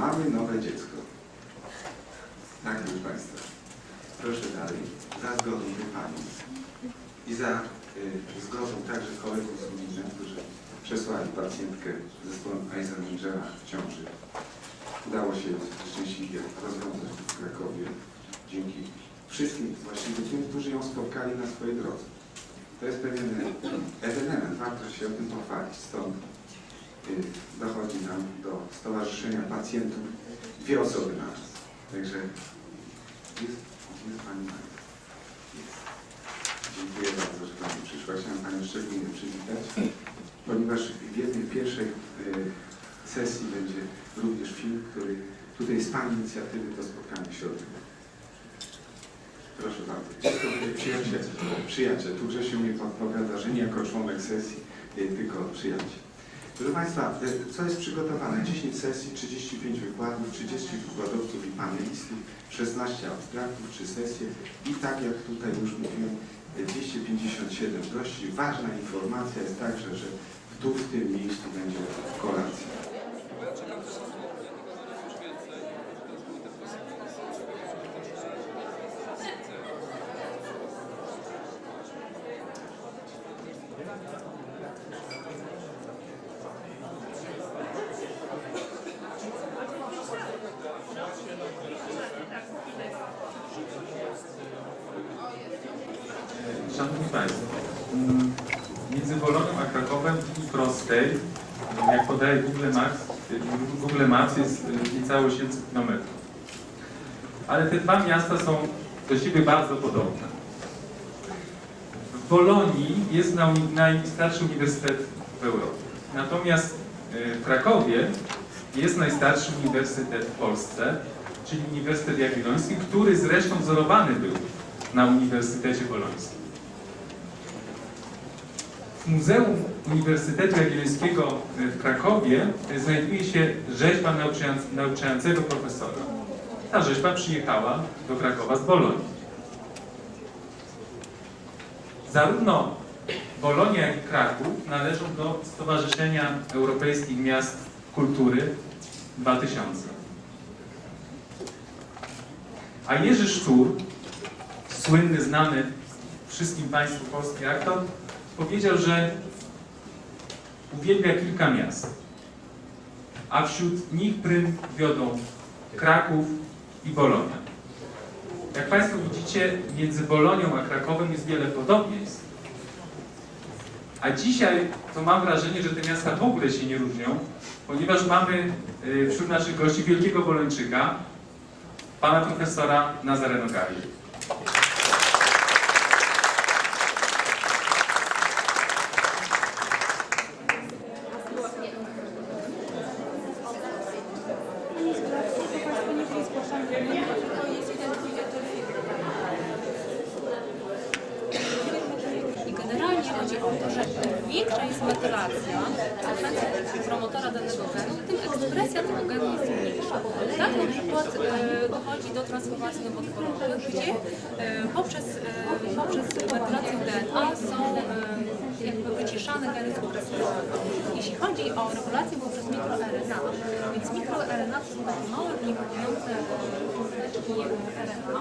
Mamy nowe dziecko. Tak, proszę Państwa. Proszę dalej. Za zgodą tej Pani i za y, zgodą także kolegów z Lublina, którzy przesłali pacjentkę z zespołem Eisenmangera w ciąży. Udało się szczęśliwie rozwiązać w Krakowie dzięki wszystkim właściwie tym, którzy ją spotkali na swojej drodze. To jest pewien ewenement, warto się o tym pochwalić. Stąd dochodzi nam do Stowarzyszenia Pacjentów dwie osoby na raz. Także jest, jest Pani Maria. Dziękuję bardzo, że Pani przyszła. Chciałem Panią szczególnie przywitać, ponieważ w jednej pierwszej y, sesji będzie również film, który tutaj z Pani inicjatywy to spotkanie się odbywa. Proszę bardzo. Przyjaciel. Przyjaciel. Tu Grzesiu mi podpowiada, że nie jako członek sesji, y, tylko przyjaciel. Proszę Państwa, y, co jest przygotowane? 10 sesji, 35 wykładów, 30 wykładowców i panelistów, 16 abstraktów, 3 sesje i tak jak tutaj już mówiłem, y, 257 gości. Ważna informacja jest także, że tu w tym miejscu będzie kolacja. Szanowni Państwo, mm, między Bolonią a Krakowem linii prostej, jak podaje Google Maps, Google Maps jest y, niecałe 800 km. Ale te dwa miasta są do siebie bardzo podobne. W Bolonii jest najstarszy uniwersytet w Europie. Natomiast y, w Krakowie jest najstarszy uniwersytet w Polsce, czyli Uniwersytet Jagielloński, który zresztą wzorowany był na Uniwersytecie Bolońskim. W Muzeum Uniwersytetu Jagiellońskiego w Krakowie znajduje się rzeźba nauczając- nauczającego profesora. Ta rzeźba przyjechała do Krakowa z Bolonii. Zarówno Bolonia, jak i Kraków należą do Stowarzyszenia Europejskich Miast Kultury 2000. A Jerzy Szczur, słynny, znany wszystkim Państwu polski aktor, powiedział, że uwielbia kilka miast, a wśród nich prym wiodą Kraków i Bolonia. Jak Państwo widzicie, między Bolonią a Krakowem jest wiele podobieństw, a dzisiaj to mam wrażenie, że te miasta w ogóle się nie różnią, ponieważ mamy y, wśród naszych gości wielkiego Bolończyka, pana profesora Nazareno Gali. I generalnie chodzi o to, że im większa jest metylacja, frekwencja promotora danego genu, tym ekspresja tego genu jest mniejsza. Tak na przykład e, dochodzi do transformacji nowotworowych, gdzie e, poprzez, e, poprzez metylację DNA są e, jakby wyciszane geny. Jeśli chodzi o regulację poprzez mikroRNA, więc mikroRNA to są takie małe, niekonujące cząsteczki RNA,